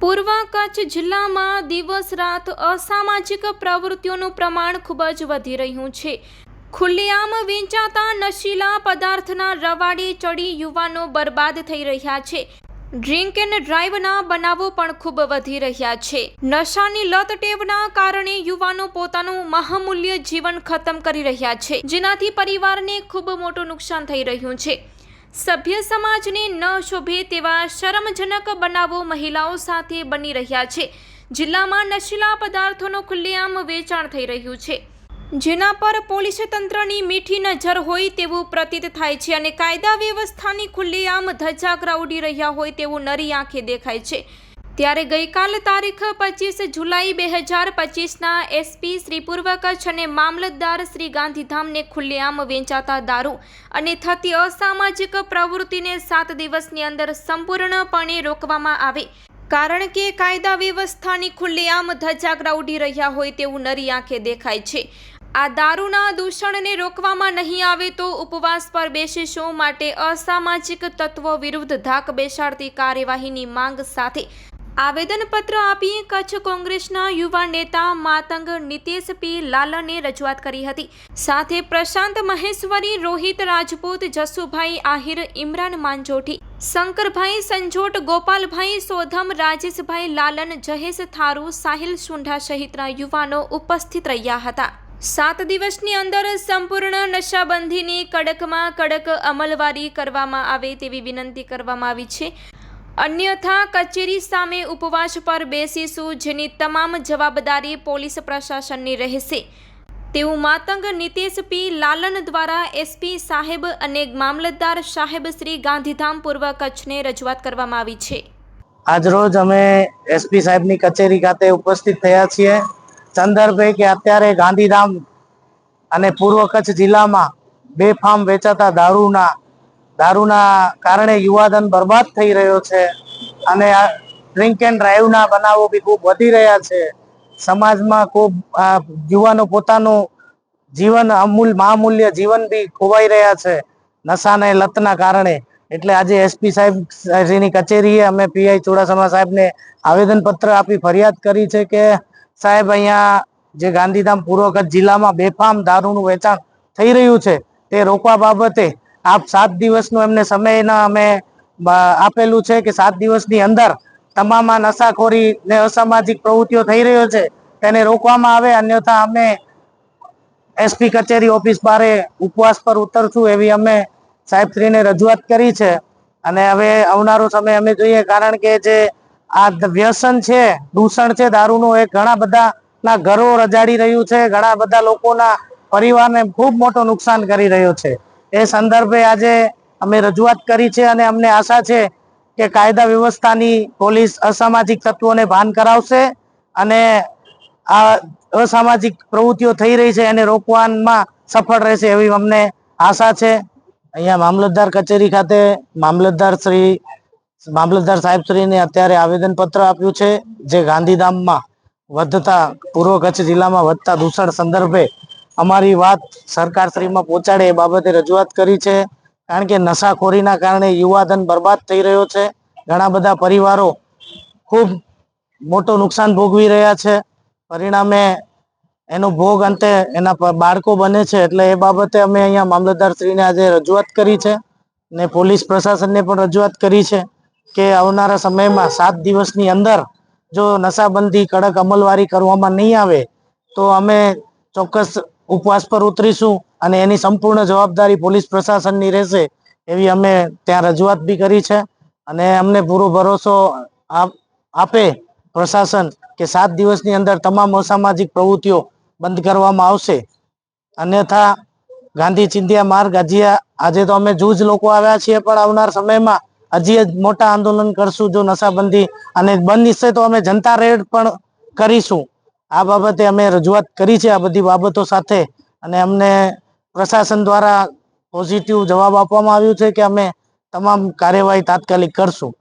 પૂર્વ કચ્છ જિલ્લામાં દિવસ રાત અસામાજિક પ્રવૃત્તિઓનું પ્રમાણ ખૂબ જ વધી રહ્યું છે. ખુલ્લેઆમ વેચાતા નશીલા પદાર્થના રવાડે ચડી યુવાનો બરબાદ થઈ રહ્યા છે. ડ્રિંક એન્ડ ડ્રાઈવના બનાવો પણ ખૂબ વધી રહ્યા છે. નશાની લત ટેવના કારણે યુવાનો પોતાનું મહામૂલ્ય જીવન ખતમ કરી રહ્યા છે. જેનાથી પરિવારને ખૂબ મોટું નુકસાન થઈ રહ્યું છે. સભ્ય સમાજને ન શોભે તેવા શરમજનક બનાવો મહિલાઓ સાથે બની રહ્યા છે. જિલ્લામાં નશીલા પદાર્થોનું ખુલ્લેઆમ વેચાણ થઈ રહ્યું છે. જેના પર પોલીસ તંત્રની મીઠી નજર હોય તેવું પ્રતીત થાય છે અને કાયદા વ્યવસ્થાની ખુલ્લેઆમ ધજાગરા ઉડી રહ્યા હોય તેવું નરી આંખે દેખાય છે. ત્યારે ગઈકાલ તારીખ પચીસ જુલાઈ બે હજાર પચીસના એસપી શ્રી પૂર્વ કચ્છ અને મામલતદાર શ્રી ગાંધીધામને ખુલ્લેઆમ વેચાતા દારૂ અને થતી અસામાજિક પ્રવૃત્તિને સાત દિવસની અંદર સંપૂર્ણપણે રોકવામાં આવે. કારણ કે કાયદા વ્યવસ્થાની ખુલ્લેઆમ ધજાગરા ઉડી રહ્યા હોય તેવું નરી આંખે દેખાય છે. આ દારૂના દૂષણને રોકવામાં નહીં આવે તો ઉપવાસ પર બેસીશું માટે અસામાજિક તત્વો વિરુદ્ધ ધાક બેસાડતી કાર્યવાહીની માંગ સાથે આવેદનપત્ર આપી કચ્છ કોંગ્રેસના યુવા નેતા માતંગ નિતેશ પી લાલને રજૂઆત કરી હતી. સાથે પ્રશાંત મહેશ્વરી, રોહિત રાજપૂત, જસુભાઈ આહિર, ઇમરાન માંજોઠી, શંકરભાઈ સંજોટ, ગોપાલભાઈ સોધમ, રાજેશભાઈ લાલન જહેશ થારુ, સાહિલ સુંઢા સહિતના યુવાનો ઉપસ્થિત રહ્યા હતા. સાત દિવસની અંદર સંપૂર્ણ નશાબંધીની કડકમાં કડક અમલવારી કરવામાં આવે તેવી વિનંતી કરવામાં આવી છે. અન્યથા કચેરી સામે ઉપવાસ પર બેસીશું, જેની તમામ જવાબદારી પોલીસ પ્રશાસનની રહેશે. તેવું માતંગ નિતેશ પી. લાલન દ્વારા એસપી સાહેબ અને મામલતદાર સાહેબ શ્રી ગાંધીધામ પૂર્વ કચ્છને રજૂઆત કરવામાં આવી છે. આજરોજ અમે એસપી સાહેબની કચેરી ખાતે ઉપસ્થિત થયા છીએ. સંદર્ભે કે અત્યારે ગાંધીધામ અને પૂર્વ કચ્છ જિલ્લામાં બેફામ વેચાતા દારૂના દારૂના કારણે યુવાધન બરબાદ થઈ રહ્યો છે અને આ ડ્રિંક એન્ડ ડ્રાઈવના બનાવો બી ખૂબ વધી રહ્યા છે. સમાજમાં ખૂબ યુવાનો પોતાનું જીવન અમૂલ, મહામૂલ્ય જીવન બી ખોવાઈ રહ્યા છે નશાને લતના કારણે. એટલે આજે એસપી સાહેબ શ્રીની કચેરીએ અમે પીઆઈ ચુડાસમા સાહેબને આવેદનપત્ર આપી ફરિયાદ કરી છે કે સાહેબ અહીંયા જે ગાંધીધામ પૂર્વ જિલ્લામાં બેફામ દારૂનું વેચાણ થઈ રહ્યું છે તે રોકવા બાબતે આપ સાત દિવસનો એમને સમયના અમે આપેલું છે કે સાત દિવસની અંદર તમામ આ નશાખોરી ને અસામાજિક પ્રવૃત્તિઓ થઈ રહ્યો છે, તેને રોકવામાં આવે, અન્યથા અમે એસપી કચેરી ઓફિસ બારે ઉપવાસ પર ઉતરશું એવી અમે સાહેબશ્રીને રજૂઆત કરી છે. અને હવે આવનારો સમય અમે જોઈએ, કારણ કે જે આ વ્યસન છે, દૂષણ છે, દારૂનું એ ઘણા બધા ના ઘરો રજાડી રહ્યું છે, ઘણા બધા લોકોના પરિવારને ખૂબ મોટો નુકસાન કરી રહ્યો છે. એ સંદર્ભે આજે અમે રજૂઆત કરી છે અને અમને આશા છે કે કાયદા વ્યવસ્થાની પોલીસ અસામાજિક તત્વોને ભાન કરાવશે અને આ અસામાજિક પ્રવૃત્તિઓ થઈ રહી છે એને રોકવામાં સફળ રહેશે એવી અમને આશા છે. અહીંયા મામલતદાર કચેરી ખાતે મામલતદાર શ્રી મામલતદાર સાહેબ શ્રીને અત્યારે આવેદન પત્ર આપ્યું છે. જે ગાંધીધામમાં વધતા પૂર્વ કચ્છ જિલ્લામાં વધતા દૂષણ સંદર્ભે અમારી વાત સરકાર શ્રીમાં પહોંચાડે એ બાબતે રજૂઆત કરી છે. કારણ કે નશાખોરીના કારણે યુવાધન બરબાદ થઈ રહ્યો છે. ઘણા બધા પરિવારો ખૂબ મોટું નુકસાન ભોગવી રહ્યા છે. પરિણામે એનો ભોગ અંતે એના બાળકો બને છે. એટલે એ બાબતે અમે અહીંયા મામલતદાર શ્રીને આજે રજૂઆત કરી છે ને પોલીસ પ્રશાસનને પણ રજૂઆત કરી છે કે આવનારા સમયમાં સાત દિવસની અંદર જો નશાબંધી કડક અમલવારી કરવામાં નહીં આવે તો અમે ચોક્કસ ઉપવાસ પર ઉતરીશું અને એની સંપૂર્ણ જવાબદારી પોલીસ પ્રશાસનની રહેશે એવી અમે ત્યાં રજૂઆત બી કરી છે. અને અમને પૂરો ભરોસો આપ- પ્રશાસન કે સાત દિવસની અંદર તમામ અસામાજિક પ્રવૃત્તિઓ બંધ કરવામાં આવશે. અન્યથા ગાંધી ચિંધ્યા માર્ગ હજી આજે તો અમે જૂજ લોકો આવ્યા છીએ, પણ આવનાર સમયમાં હજી જ મોટા આંદોલન કરશું જો નશાબંધી અને બંધ નિશ્ચય તો અમે જનતા રેડ પણ કરીશું. આ બાબતે અમે રજૂઆત કરી છે આ બધી બાબતો સાથે અને અમને પ્રશાસન દ્વારા પોઝિટિવ જવાબ આપવામાં આવ્યું છે કે અમે તમામ કાર્યવાહી તાત્કાલિક કરશું.